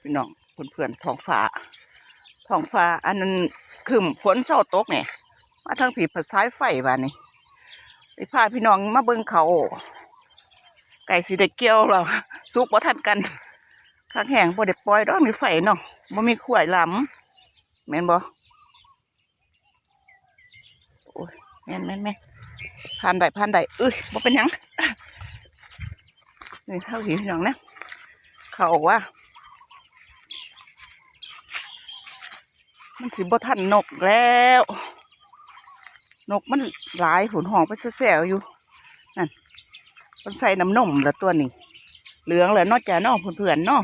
พี่น้องเพื่อนๆท้องฟ้าท้องฟ้า อันนั้นคืมฝนเศร้าตกเนี่ยมาทางผีผัดซ้ายไฟบ้านนี้ไปพาพี่น้องมาเบิ่งเขา ไก่สีได้เกี่ยวเราสุกบ่ทันกันข้างแห้งบ่ได้ปล่อยดอกมีไฟเนาะบ่มีขวายลำแม่นบ่โอ้ยแม่นแม่นแม่นผ่านได้ผ่านได้เอ้ยบ่เป็นหยังนี่เท่าที่พี่น้องนะเขาบอกว่า มันสิบ่ทันนกแล้ว นกมันหลายหุ่นหองไปแซวอยู่นั่นมันใส่น้ำนมแล้วตัวนี้เหลืองแล้วนอกจากนอกเพื่อนๆนาะ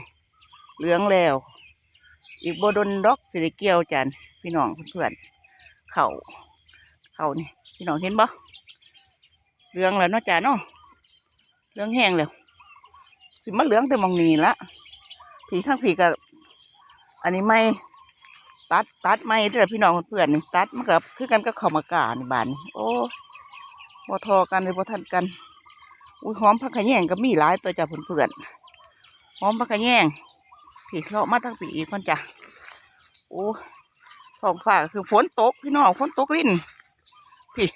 เหลืองแล้ว อีกบดนดอกสิได้เกียวจันพี่น้องเพื่อนๆเขาเขานี่พี่น้องเห็นบ่เหลืองแล้วนอกจากนาะเหลืองแห้งแล้วสิมาเหลืองแต่มองนี้ละผีข้างผีกับอันนี้ไม่ ตัดตัดไม่เด้พี่น้องเพื่อนนี่ตัดมันกับคือกันก็เข้ามากาในบ้านนี่โอ้บ่ทอกันเลยบ่ทันกันอุ้ยหอมผักขะแยงก็มีหลายตัวจ้ะเพื่อนๆหอมผักขะแยงผีเลาะมาทั้งปีอีกคนจ้ะโอ้ท้องฟ้าคือฝนตกพี่น้องฝนตกลิ้นพี่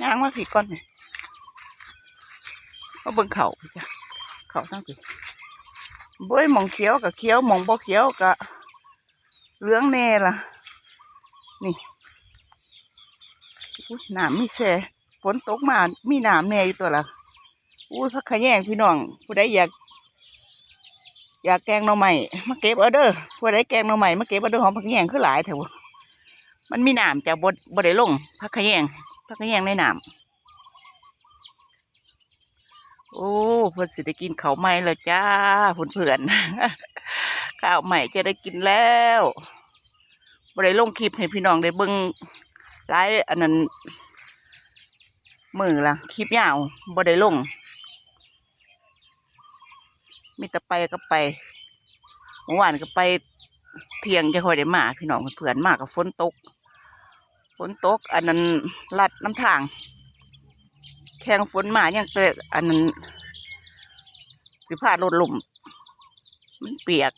ย่างมาผีก่อนนี่มาเบิ่งเขาพี่จ้ะเขาทั้งปีเบ้ยหมองเขียวกับเขียวหมองบ่เขียวกับ เหลืองแน่ล่ะ นี่อุ้ยน้ำมีแช่ฝนตกมามีหน้ำแน่อยู่ตัวละอุ้ยพักขแยงพี่น้อง ผู้ใดอยาก อยากแกงหน่อไม้มาเก็บเอาเด้อผู้ใดแกงหน่อไม้มาเก็บเอาเด้อหอมผักขะแยงคือหลายแถวมันมีหน้ำจากบดบดได้ลงพักขแยงพักขแยงในหน้ำโอ้เพื่อนสิได้กินข้าวใหม่แล้วจ้าเพื่อนเพื่อน ข้าวใหม่จะได้กินแล้วบ่ได้ลงคลิปให้พี่น้องได้เบิ่งหลายอันนั้นมือละคลิปยาวบ่ได้ลง มีแต่ไปก็ไปเมื่อวานก็ไปเที่ยงจะคอยได้มาพี่น้องเพื่อนมากับฝนตกฝนตก อันนั้นลัดน้ำทาง แข่งฝนมาอย่างเตะอันนั้นสิพาลดลมมันเปียก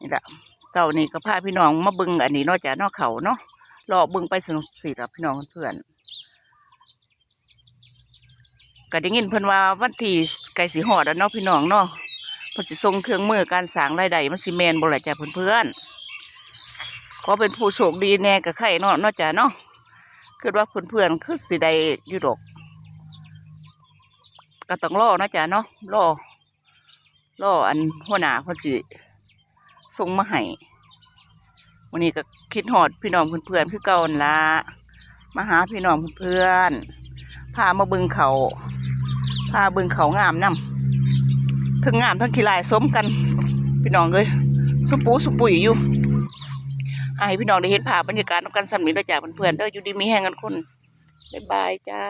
นี่แหละเต่านี่ก็พาพี่น้องมาบึงอันนี้นอกจากนอกเขาเนาะรอบึงไปสนุกสิกับพี่น้องเพื่อนก็ได้ยินเพิ่นว่าวันที่ไก่สีหอดแล้วเนาะพี่น้องเนาะเพอสิส่งเครื่องมือการสร้างรายได้มันสิแมนบ่ล่ะจ้ะเพื่อนๆขอเป็นผู้โชคดีแน่กับใครเนาะนอกจากเนาะคือว่าเพื่อนๆคือสิได้อยู่ดอกก็ต้องรอนะจ๊ะเนาะรอรออันหัวหน้าเพิ่นสิ ส่งมาให้วันนี้ก็คิดหอดพี่น้องเพื่อนๆคือเก่านั่นละมาหาพี่น้องเพื่อนพามาบิ่งเขาพาบิ่งเขางามนํทั้งงามทั้งขี้ลายสมกัน พี่น้องเลยสุปูสุปุยอยู่อะให้พี่น้องได้เห็นภาพบรรยากาศนำกันสำนีแล้วจ้าเพื่อนๆเด้ออยู่ดีมีแห้งกันคนบ๊ายบายจ้า